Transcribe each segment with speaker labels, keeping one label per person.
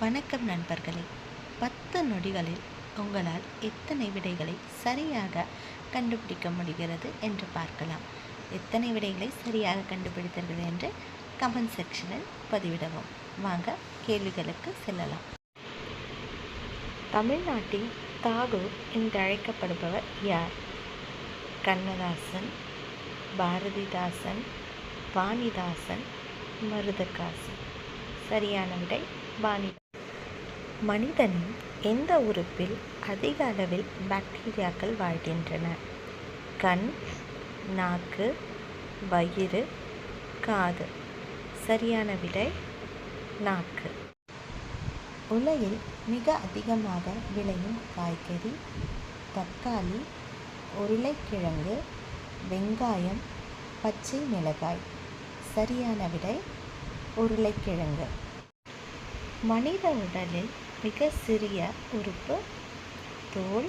Speaker 1: வணக்கம் நண்பர்களே. பத்து நொடிகளில் உங்களால் எத்தனை விடைகளை சரியாக கண்டுபிடிக்க முடிகிறது என்று பார்க்கலாம். எத்தனை விடைகளை சரியாக கண்டுபிடித்தீர்கள் என்று கமெண்ட் செக்ஷனில் பதிவிடவும். வாங்க கேள்விகளுக்கு செல்லலாம். தமிழ்நாட்டின் தாகூர் என்று அழைக்கப்படுபவர் யார்? கண்ணதாசன் பாரதிதாசன் வாணிதாசன் மருதகாசன். சரியான விடை வாணி மனிதனின் எந்த உறுப்பில் அதிக அளவில் பாக்டீரியாக்கள் வாழ்கின்றன? கண் நாக்கு வயிறு காது. சரியான விடை நாக்கு. உலகில் மிக அதிகமாக விளையும் காய்கறி தக்காளி உருளைக்கிழங்கு வெங்காயம் பச்சை மிளகாய். சரியான விடை உருளைக்கிழங்கு. மனித உடலில் மிக சிறிய உறுப்பு தோல்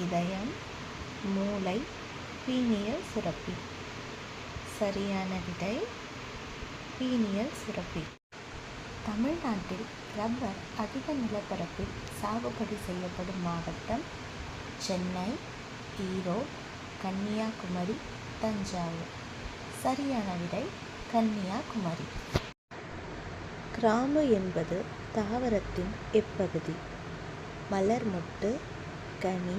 Speaker 1: இதயம் மூளை பீனியல் சுரப்பி. சரியான விடை பீனியல் சுரப்பி. தமிழ்நாட்டில் ரப்பர் அதிக நிலப்பரப்பில் சாகுபடி செய்யப்படும் மாவட்டம் சென்னை ஈரோடு கன்னியாகுமரி தஞ்சாவூர். சரியான விடை கன்னியாகுமரி. ராமு என்பது தாவரத்தின் எப்பகுதி. மலர் மொட்டு கனி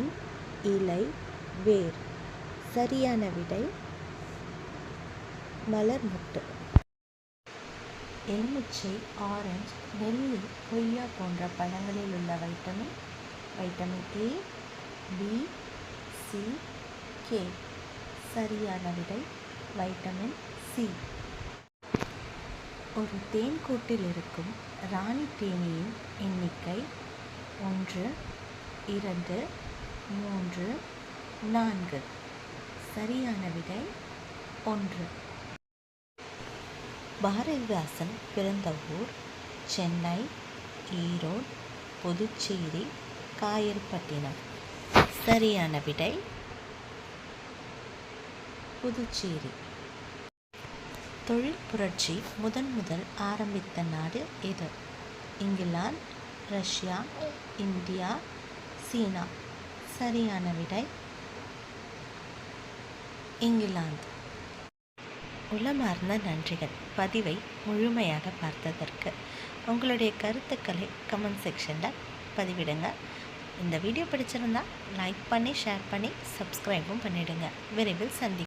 Speaker 1: இலை வேர். சரியான விடை மலர் மொட்டு. எலுமிச்சை ஆரஞ்சு நெல்லி கொய்யா போன்ற பழங்களில் உள்ள vitamin vitamin A B C K. சரியான விடை வைட்டமின் சி. ஒரு தேன்கூட்டில் இருக்கும் ராணி தேனீயின் எண்ணிக்கை ஒன்று இரண்டு மூன்று நான்கு. சரியான விடை ஒன்று. பாரதிதாசன் பிறந்த ஊர் சென்னை ஈரோடு புதுச்சேரி காயல்பட்டினம். சரியான விடை புதுச்சேரி. தொழில் புரட்சி முதன் முதல் ஆரம்பித்த நாடு எது? இங்கிலாந்து ரஷ்யா இந்தியா சீனா. சரியான விடை? இங்கிலாந்து. உளமார்ந்த நன்றிகள். பதிவை முழுமையாக பார்த்ததற்கு உங்களுடைய கருத்துக்களை கமெண்ட் செக்ஷனில் பதிவிடுங்க. இந்த வீடியோ பிடிச்சிருந்தா லைக் பண்ணி ஷேர் பண்ணி சப்ஸ்கிரைபும் பண்ணிவிடுங்க விரைவில் சந்தி